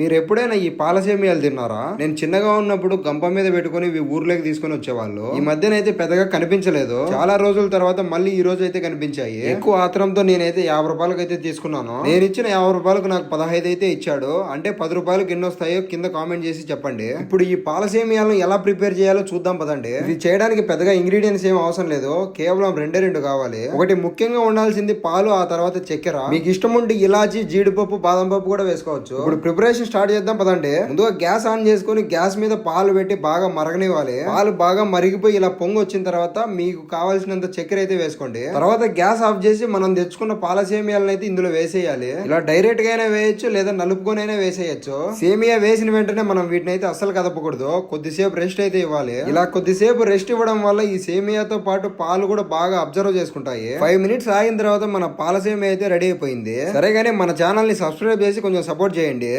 మీరు ఎప్పుడైనా ఈ పాలసేమియాలు తిన్నారా? నేను చిన్నగా ఉన్నప్పుడు గంప మీద పెట్టుకుని ఇవి ఊర్లోకి తీసుకొని వచ్చేవాళ్ళు. ఈ మధ్యనైతే పెద్దగా కనిపించలేదు. చాలా రోజుల తర్వాత మళ్ళీ ఈ రోజు అయితే కనిపించాయి. ఎక్కువ ఆత్రంతో నేనైతే యాభై రూపాయలకి అయితే తీసుకున్నాను. నేను ఇచ్చిన యాభై రూపాయలకు నాకు పదహైదు అయితే ఇచ్చాడు. అంటే పది రూపాయలకు ఎన్ని వస్తాయో కింద కామెంట్ చేసి చెప్పండి. ఇప్పుడు ఈ పాలసేమియాలను ఎలా ప్రిపేర్ చేయాలో చూద్దాం పదండి. ఇది చేయడానికి పెద్దగా ఇంగ్రీడియంట్స్ ఏం అవసరం లేదు. కేవలం రెండే రెండు కావాలి. ఒకటి ముఖ్యంగా ఉండాల్సింది పాలు ఆ తర్వాత చక్కెర. మీకు ఇష్టం ఉంటే ఇలాచి జీడిపప్పు బాదం పప్పు కూడా వేసుకోవచ్చు. ఇప్పుడు ప్రిపరేషన్ స్టార్ట్ చేద్దాం పదండి. ముందుగా గ్యాస్ ఆన్ చేసుకుని గ్యాస్ మీద పాలు పెట్టి బాగా మరగనివ్వాలి. పాలు బాగా మరిగిపోయి ఇలా పొంగు వచ్చిన తర్వాత మీకు కావాల్సినంత చక్కెర అయితే వేసుకోండి. తర్వాత గ్యాస్ ఆఫ్ చేసి మనం తెచ్చుకున్న పాల సేమియాలను అయితే ఇందులో వేసేయాలి. ఇలా డైరెక్ట్గా అయినా వేయొచ్చు లేదా నలుపుకొని అయినా వేసేయచ్చు. సేమియా వేసిన వెంటనే మనం వీటిని అయితే అస్సలు కదపకూడదు. కొద్దిసేపు రెస్ట్ అయితే ఇవ్వాలి. ఇలా కొద్దిసేపు రెస్ట్ ఇవ్వడం వల్ల ఈ సేమియాతో పాటు పాలు కూడా బాగా అబ్జర్వ్ చేసుకుంటాయి. ఫైవ్ మినిట్స్ ఆగిన తర్వాత మన పాల సేమియా అయితే రెడీ అయిపోయింది. సరే కానీ మన ఛానల్ని సబ్స్క్రైబ్ చేసి కొంచెం సపోర్ట్ చేయండి.